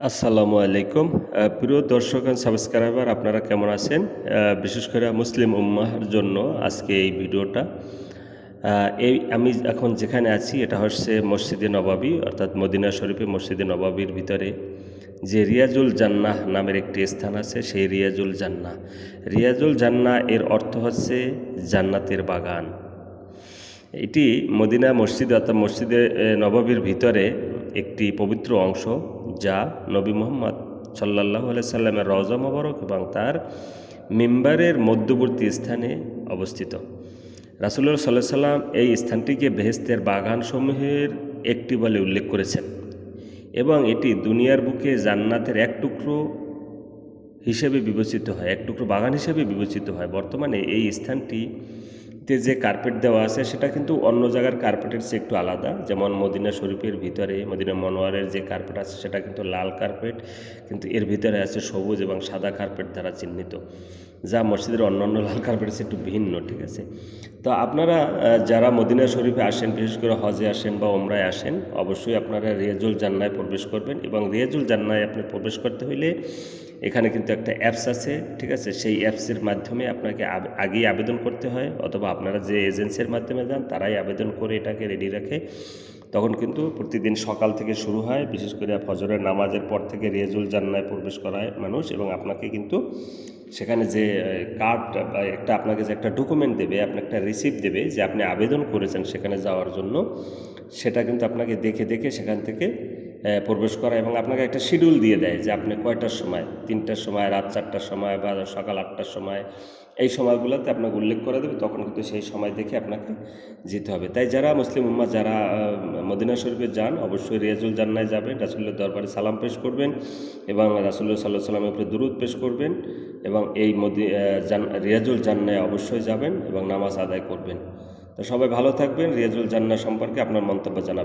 আসসালামু আলাইকুম। প্রিয় দর্শক সাবস্ক্রাইবার, আপনারা কেমন আছেন? বিশেষ করে মুসলিম উম্মাহর জন্য আজকে এই ভিডিওটা। এই আমি এখন যেখানে আছি, এটা হচ্ছে মসজিদে নবাবী, অর্থাৎ মদিনা শরীফে মসজিদে নবাবীর ভিতরে। যে রিয়াজুল জান্নাহ নামের একটি স্থান আছে, সেই রিয়াজুল জান্নাহ। রিয়াজুল জান্নাহ এর অর্থ হচ্ছে জান্নাতের বাগান। এটি মদিনা মসজিদ অর্থাৎ মসজিদে নবাবীর ভিতরে একটি পবিত্র অংশ। যা নবী মোহাম্মদ সাল্লাহ সাল্লামের রজা মোবারক এবং তার মিম্বারের মধ্যবর্তী স্থানে অবস্থিত। রাসুল্লাহ সাল্লাহ সাল্লাম এই স্থানটিকে বেহেস্তের বাগানসমূহের একটি বলে উল্লেখ করেছেন এবং এটি দুনিয়ার বুকে জান্নাতের এক টুকরো হিসেবে বিবেচিত হয়, এক টুকরো বাগান হিসেবে বিবেচিত হয়। বর্তমানে এই স্থানটিতে যে কার্পেট দেওয়া আছে, সেটা কিন্তু অন্য জায়গার কার্পেটের চেয়ে একটু আলাদা। যেমন মদিনা শরীফের ভিতরে, মদিনা মনোয়ারের যে কার্পেট আছে, সেটা কিন্তু লাল কার্পেট কিন্তু এর ভিতরে আছে সবুজ এবং সাদা কার্পেট দ্বারা চিহ্নিত। যা মসজিদের অন্যান্য লাল কার্পেটের একটু ভিন্ন, ঠিক আছে? তো আপনারা যারা মদিনা শরীফে আসেন, বিশেষ করে হজে আসেন বা ওমরায় আসেন, অবশ্যই আপনারা রিয়াজুল জান্নায় প্রবেশ করবেন এবং রিয়াজুল জান্নায় আপনি প্রবেশ করতে হইলে এখানে কিন্তু একটা অ্যাপস আছে, ঠিক আছে? সেই অ্যাপসের মাধ্যমে আপনাকে আগেই আবেদন করতে হয় অথবা আপনারা যে এজেন্সির মাধ্যমে যান, তারাই আবেদন করে এটাকে রেডি রাখে। তখন কিন্তু প্রতিদিন সকাল থেকে শুরু হয়, বিশেষ করে ফজরের নামাজের পর থেকে রিয়াজুল জান্নায় প্রবেশ করায় মানুষ এবং আপনাকে কিন্তু সেখানে যে কার্ড বা একটা আপনাকে যে একটা ডকুমেন্ট দেবে, আপনি একটা রিসিপ্ট দেবে যে আপনি আবেদন করেছেন সেখানে যাওয়ার জন্য, সেটা কিন্তু আপনাকে দেখে দেখে সেখান থেকে প্রবেশ করা এবং আপনাকে একটা শিডিউল দিয়ে দেয় যে আপনি কয়টার সময়, তিনটার সময়, রাত চারটার সময় বা সকাল আটটার সময় এই সময়গুলোতে আপনাকে উল্লেখ করে দেবে, তখন কিন্তু সেই সময় দেখে আপনাকে যেতে হবে। তাই যারা মুসলিম উম্মা যারা মদিনা শরীফে যান, অবশ্যই রিয়াজুল জান্নায় যাবেন রাসুল্লাহ দরবারে সালাম পেশ করবেন এবং রাসুল্লাহ সাল্লাহ সাল্লামের উপরে দুরুদ পেশ করবেন এবং এই মদি রিয়াজুল জান্নায় অবশ্যই যাবেন এবং নামাজ আদায় করবেন। তো সবাই ভালো থাকবেন, রিয়াজুল জান্না সম্পর্কে আপনার মন্তব্য জানাবেন।